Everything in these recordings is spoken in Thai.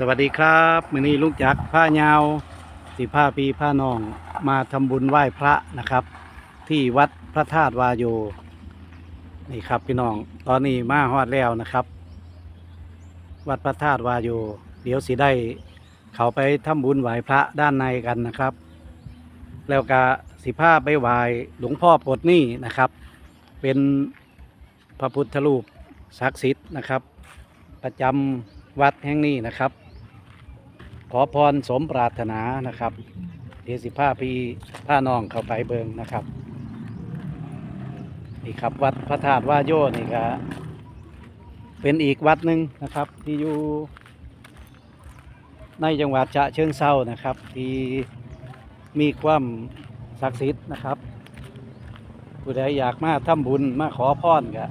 สวัสดีครับมือนี้ลุงจักผ้ายาวสีผ้าปีผ้านองมาทำบุญไหว้พระนะครับ ที่วัดพระธาตุวาโยนี่ครับพี่น้องตอนนี้มาฮอดแล้วนะครับ วัดพระธาตุวาโยเดี๋ยวสิได้เขาไปทำบุญไหว้พระด้านในกันนะครับ แล้วก็สิผ้าไปไหว้หลวงพ่อปดนี้นะครับ เป็นพระพุทธรูปศักดิ์สิทธิ์นะครับ ประจำวัดแห่งนี้นะครับ ขอพรสมปรารถนานะครับเดยวสิผ้าพี่ผ้าน้องเข้าไปเบิงนะครับ นี่ครับวัดพระธาตุว่าโยนี่ก็เป็นอีกวัดหนึ่งนะครับ ที่อยู่ในจังหวัดฉะเชิงเซานะครับ ที่มีความศักดิ์สิทธิ์นะครับผู้ใดอยากมาทำบุญมาขอพรก็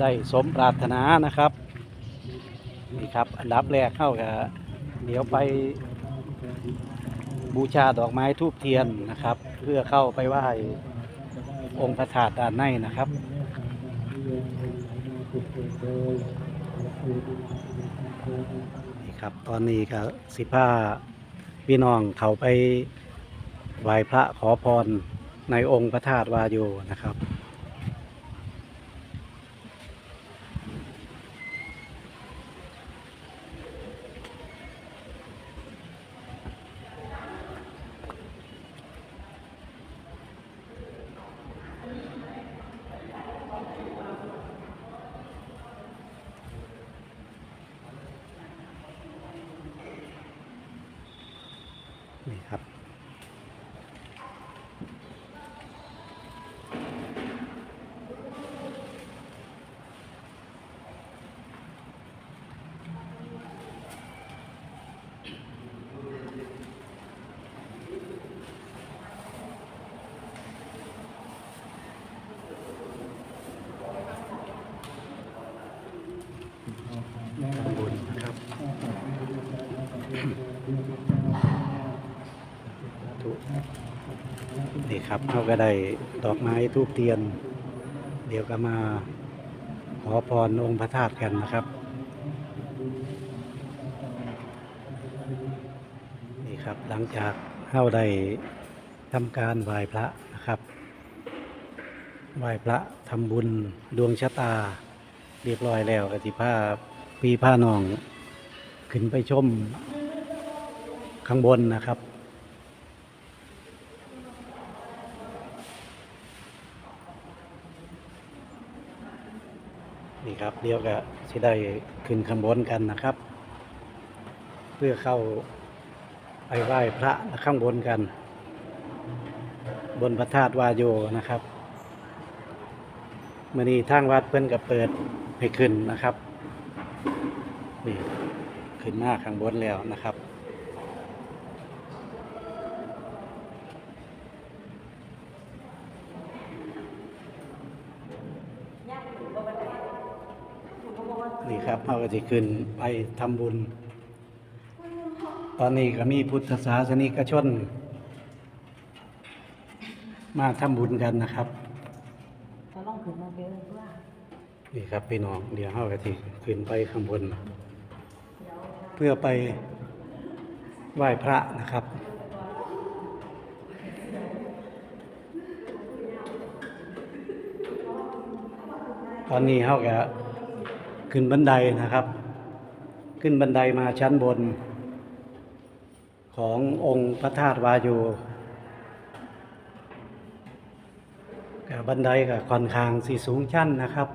ได้สมปรารถนานะครับนี่ครับ อันดับแรกเข้ากับ เดี๋ยวไปบูชาดอกไม้ทูบเทียนนะครับ เพื่อเข้าไปไหว้องค์พระธาตุด้านในนะครับนี่ครับ ตอนนี้ก็สิผ้าพี่น้องเขาไปไหว้พระขอพรในองค์พระธาตุวาโยนะครับ นี่ครับ ทำบุญนะครับทุกนี่ ครับเขาก็ได้ดอกไม้ทูบเทียน เดี๋ยวก็มาขอพรองค์พระธาตุกันนะครับ นี่ครับหลังจากเข้าได้ทำการไหว้พระนะครับไหว้พระทำบุญดวงชะตาเรียบร้อยแล้วกติผ้าปีผ้านอง ขึ้นไปชมข้างบนนะครับ นี่ ครับเดี๋ยวก็จะได้ขึ้นข้างบนกันนะครับ เพื่อเข้าไปไหว้พระข้างบนกัน บนพระธาตุวาโยนะครับมื่อนี้ทางวัดเพิ่นกับเปิดให้ขึ้นนะครับนี่ขึ้นมาข้างบนแล้วนะครับ นี่ครับ เราก็จะขึ้นไปทำบุญ ตอนนี้ก็มีพุทธศาสนิกชน มาทำบุญกันนะครับเขาต้องขึ้นมาเยอะเพื่อนี่ครับพี่น้องเดี๋ยวเฮากะทิขึ้นไปข้างบน เพื่อไปไหว้พระนะครับตอนนี้เฮาก็ ขึ้นบันไดนะครับ ขึ้นบันไดมาชั้นบน ขององค์พระธาตุวาโยกับบันไดกับค่อนข้างสีสูงชั้นนะครับ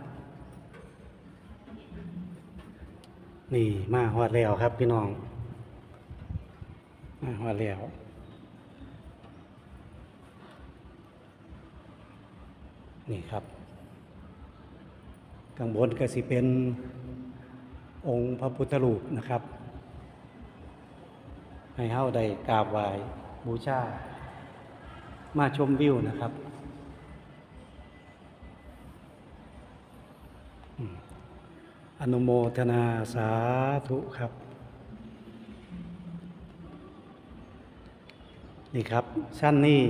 นี่มาฮอดแล้วครับพี่น้อง มาฮอดแล้วนี่ครับ ข้างบนก็สิเป็นองค์พระพุทธรูปนะครับ ให้เฮาได้กราบไหว้บูชา มาชมวิวนะครับ อนุโมทนาสาธุครับ นี่ครับ สั้นนี้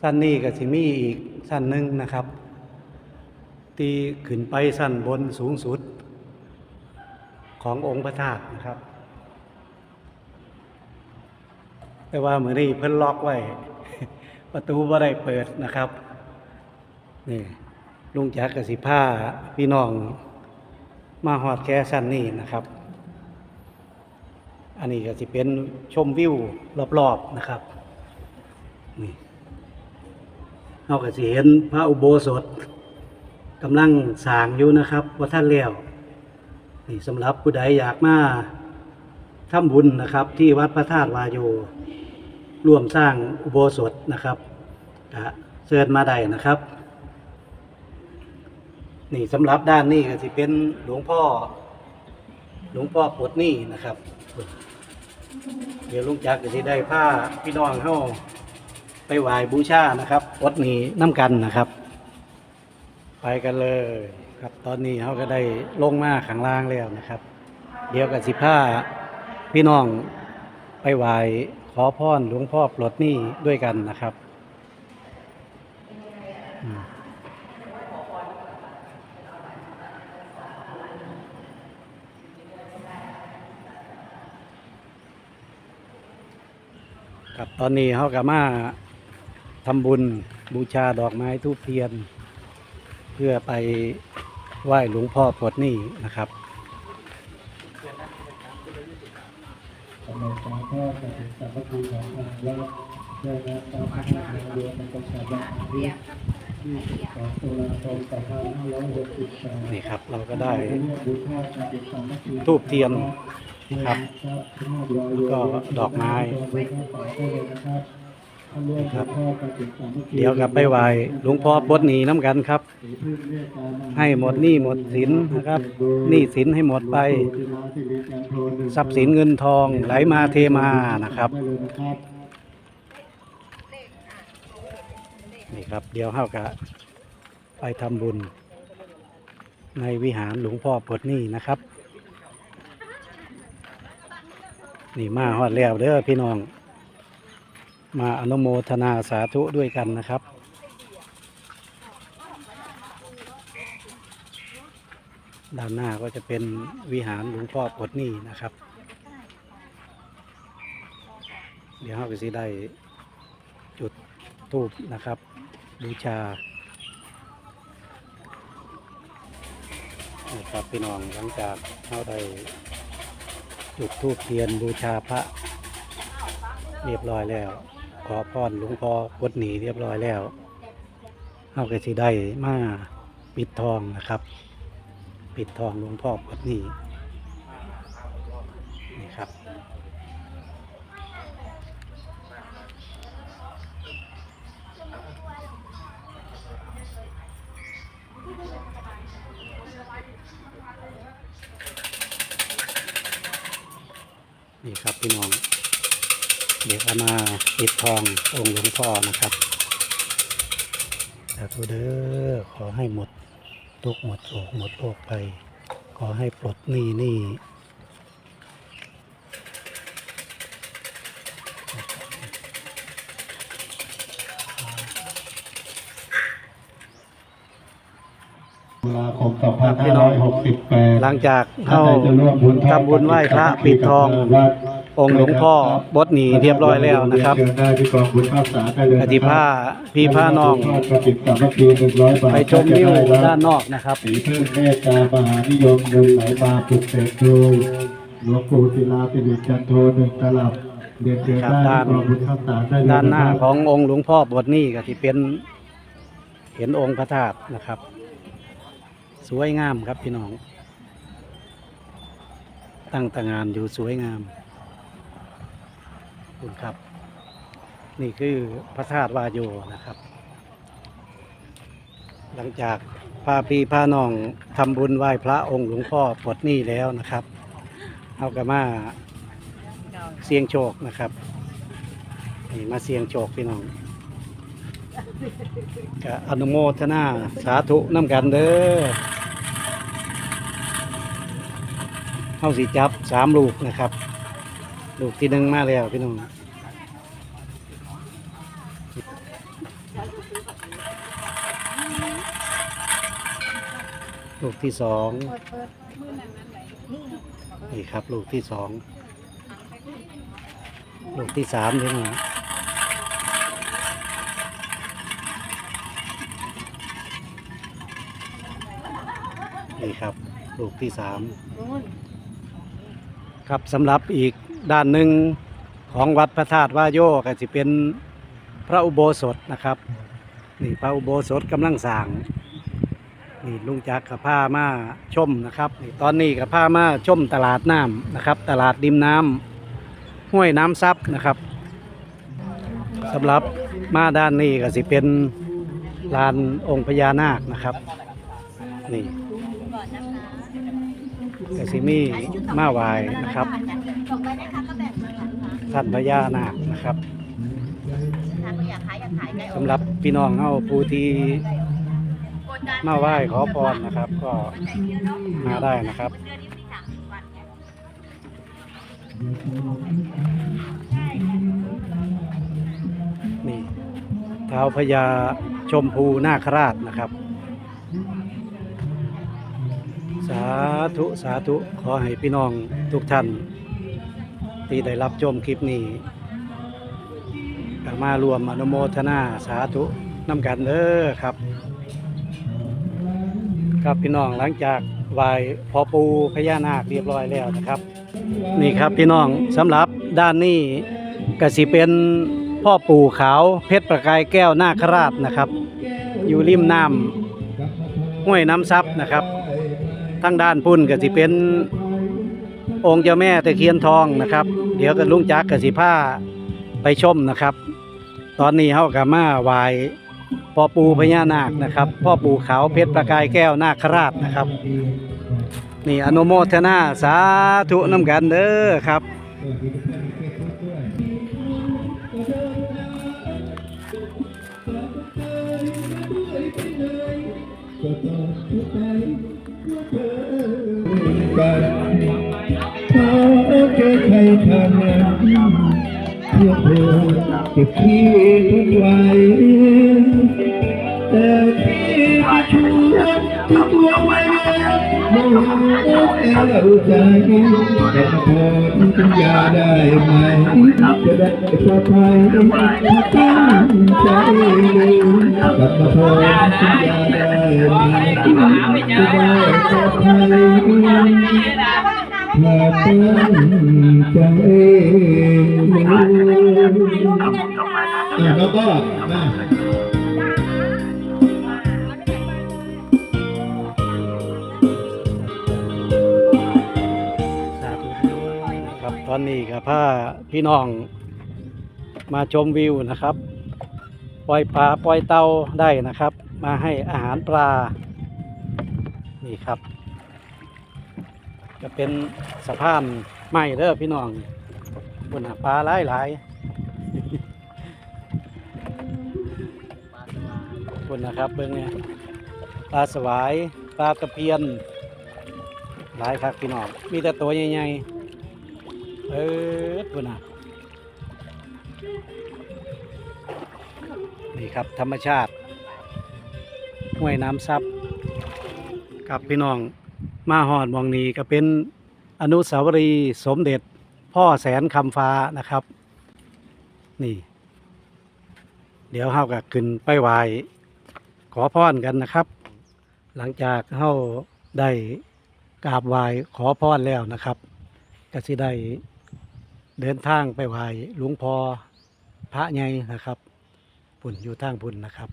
สั้นนี้ก็สิมีอีกสั้นหนึ่งนะครับ ตีขึ้นไปสั้นบนสูงสุด ขององค์พระธาตุนะครับ แต่ว่าเหมือนนี้เพิ่นล็อกไว้ ประตูบ่ได้เปิดนะครับนี่ลุงจักรกสิผ้าพี่น้อง มาหอดแค่สั้นนี่นะครับ อันนี้ก็สิเป็นชมวิวรอบๆนะครับนี่เราก็สิเห็นพระอุโบสถ กำลังสร้างอยู่นะครับว่าท่านแล้วนี่สำหรับผู้ใดอยากมาทำบุญนะครับ ที่วัดพระธาตุวายโยร่วมสร้างอุโบสถนะครับก็เชิญมาได้นะครับ นี่สำหรับด้านนี้ก็สิเป็นหลวงพ่อ หลวงพ่อปลดนี้นะครับ เดี๋ยวลุงจักรก็สิได้ผ้าพี่น้องเข้าไปไหว้บูชานะครับปลดนี้น้ำกันนะครับ ไปกันเลยครับตอนนี้เขาก็ได้ลงมาข้างล่างแล้วนะครับ เดี๋ยวกับสิผ้าพี่น้องไปไหว้ขอพรหลวงพ่อปลดหนี้ด้วยกันนะครับครับตอนนี้เขาก็มาทำบุญบูชาดอกไม้ทูบเทียน พื่อไปไหว้หลวงพ่อปลดนี่นะครับนี่ครับเราก็ได้ทูบเทียนนะครับแล้วก็ดอกไม้ ครับ เดี๋ยวกลับไปไหว้หลวงพ่อปลดหนีน้ำกันครับ ให้หมดหนี้หมดสินนะครับหนี้สินให้หมดไป ทรัพย์สินเงินทองไหลมาเทมานะครับนี่ครับ เดี๋ยวเฮากะไปทำบุญ ในวิหารหลวงพ่อปลดหนี้นะครับ นี่มาฮอดแล้วเด้อพี่น้อง มาอนุโมทนาสาธุด้วยกันนะครับ ด้านหน้าก็จะเป็นวิหารหลวงพ่อปดนี้นะครับ เดี๋ยวเราก็สิได้จุดทูบนะครับ บูชานะครับพี่น้องหลังจากเราได้จุดทูบเทียนบูชาพระเรียบร้อยแล้ว อพรหลวงพ่อปลดหนีเรียบร้อยแล้วเราก็สิได้มาปิดทองนะครับ ปิดทองหลวงพ่อปลดหนีนี่ครับนี่ครับพี่น้อง ดี๋ยวเอามาปิดทององค์หลวงพ่อนะครับสาธุเด้อขอให้หมดทุกข์หมดโศกหมดโรคไป ขอให้ปลดหนี้หนี้ตุลาคม2568หลังจากท่านเข้าใดจะร่วมบุญทอดทำบุญไหว้พระปิดทองวัด องค์หลวงพ่อบดหนีเรียบร้อยแล้วนะครับเชิญได้ที่กองบุญข้าวสารได้เลยอธิผ้าพี่ผ้าน้องทอดกระถิ่นสามัคคีหนึ่งร้อยบาทไปชมวิวจะไรับด้านนอกนะครับสีพึ่งเมตตามหานิยมเงินไหลมาปลุกเสกดูหลวงปู่ศิลาสิริจันโทหนึ่งตลับเรียนเชิญครับได้ด้านที่กองบุญข้าวสารได้เลยด้านหน้าะครับขององค์หลวงพ่อบดหนี้ก็ที่เป็นเห็นองค์พระธาตุนะครับ สวยงามครับพี่น้อง ตั้งตางานอยู่สวยงามขอบ คุณครับ นี่คือพระธาตุวาโยนะครับ หลังจากพาพีพาน้องทำบุญไหว้พระองค์หลวงพ่อปลดหนี้แล้วนะครับ เอากระมาเสียงโชคนะครับนี่มาเสียงโชคพี่น้องกอนุโมทนาสาธุน้ำกันเด้อเข้าสีจับสามลูกนะครับ ลูกที่หนึ่งมาแล้วพี่น้องลูกที่สองเปิดเปิดมือนั่นนั่นไหนนี่นี่ครับ ลูกที่สองลูกที่สามพี่น้องนี่ครับ ลูกที่สามครับสำหรับอีก ด้านหนึ่งของวัดพระธาตุวาโยก็จะเป็นพระอุโบสถนะครับ นี่พระอุโบสถกำลังสร้างนี่ลุงจักรกับผ้ามาชมนะครับนี่ตอนนี้กับผ้ามาชมตลาดน้ำนะครับ ตลาดริมน้ำห้วยน้ำซับนะครับสำหรับมาด้านนี้ก็สิเป็นลานองค์พญานาคนะครับ นี่ก็สิมีมาไหวายนะครับ ท่านพญานาคนะครับถ้าอยากขายอยากขายได้สำหรับพี่น้องเฮาผู้ที่มาไหว้ขอพรนะครับ ก็มาได้นะครับเดือนนี้ที่สามสิบวันเนี่ยนี่เท้าพญาชมพูนาคราชนะครับ สาธุ สาธุ ขอให้พี่น้องทุกท่าน ที่ได้รับชมคลิปนี้มารวมอนุโมทนาสาธุน้ำกันเด้อครับ ครับพี่น้องหลังจากไหว้พอปูพญานาคเรียบร้อยแล้วนะครับ นี่ครับพี่น้องสำหรับด้านนี้กสิเป็นพ่อปู่ขาวเพชรประกายแก้วนาคราชนะครับ อยู่ริมน้ำห้วยน้ำซับนะครับทางด้านพุ่นกสิเป็น องค์เจ้าแม่ตะเคียนทองนะครับ เดี๋ยวก็ลุงจักรกสิผ้าไปชมนะครับ ตอนนี้เฮากับมาไหวพ่อปู่พญานาคนะครับ พ่อปู่ขาวเพชรประกายแก้วนาคราชนะครับ นี่อนุโมทนาสาธุน้ำกันเด้อครับกันข อเจอใครทำงานเพื่อเธอเก็บที่ทุกไว้แต่ที่ที่ชูที่ตัวไว้ไม่เอาใจแต่พอสัญญาได้ไหมจะได้ปลอดภัยตั้งใจเลยกลับมาพอสัญญาได้ไหมจะได้ปลอดภัย มาตั้งใจอะแล้วก็มาสาธุครับตอนนี้ครับพาพี่น้องมาชมวิวนะครับ ปล่อยปลาปล่อยเตาได้นะครับ มาให้อาหารปลา นี่ครับ จะเป็นสะพานไม้เด้อพี่น้องบนหาปลาหลายหลายๆบนนะครับเบิ้องเนี่ยปลาสวายปลาตะเพียน หลายครับพี่น้องมีแต่ตัวใหญ่ๆเออพุ่นนะนี่ครับธรรมชาติห้วยน้ำซับครับพี่น้อง มาหอดมองนี้ก็เป็นอนุสาวรีย์สมเด็จพ่อแสนคำฟ้านะครับ นี่ เดี๋ยวเฮาก็ขึ้นไปไหว้ขอพรกันนะครับ หลังจากเฮาได้กราบไหว้ขอพรแล้วนะครับก็สิได้เดินทางไปไหว้หลวงพ่อพระใหญ่นะครับพุ่นอยู่ทางพุ่นนะครับ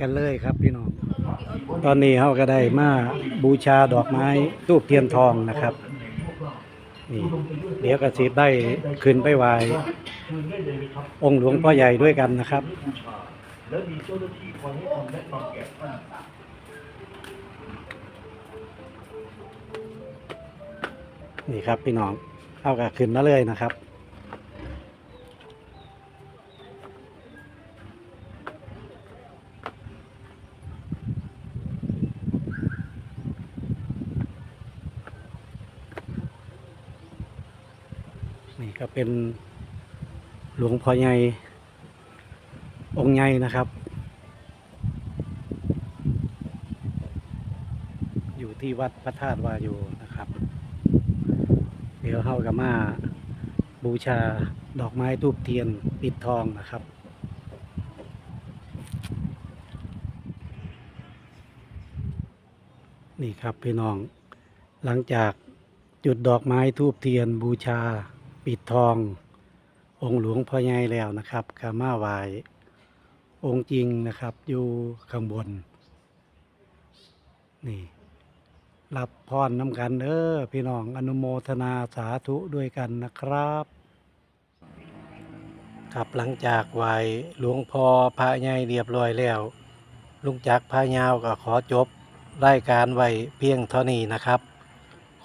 กันเลยครับพี่น้อง ตอนนี้เขาก็ได้มาบูชาดอกไม้ทูบเทียนทองนะครับนี่เดี๋ยวก็สิได้ขึ้นไปไหวองค์หลวงพ่อใหญ่ด้วยกันนะครับนี่ครับพี่น้องเอากระขึ้นมาเลยนะครับ เป็นหลวงพ่อใหญ่องค์ใหญ่นะครับ อยู่ที่วัดพระธาตุวายโยนะครับเฮากับมาบูชาดอกไม้ทูบเทียนปิดทองนะครับนี่ครับพี่น้องหลังจากจุดดอกไม้ทูบเทียนบูชา ปิดทอง องค์หลวงพ่อใหญ่แล้วนะครับกามาไหวายองค์จริงนะครับอยู่ข้างบน นี่ รับพรน้ำกันเด้อพี่น้องอนุโมทนาสาธุด้วยกันนะครับ ครับหลังจากไหวหลวงพ่อพระใหญ่เรียบร้อยแล้ว ลุงจักรพายาวก็ขอจบรายการไว้เพียงเท่านี้นะครับ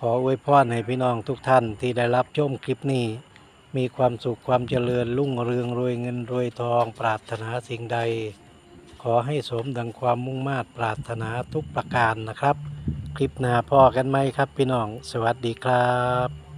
ขออวยพรให้พี่น้องทุกท่านที่ได้รับชมคลิปนี้ มีความสุขความเจริญรุ่งเรืองรวยเงินรวยทองปรารถนาสิ่งใด ขอให้สมดังความมุ่งมา่ปรารถนาทุกประการนะครับ คลิปหน้าพ่อกันไหมครับพี่น้อง สวัสดีครับ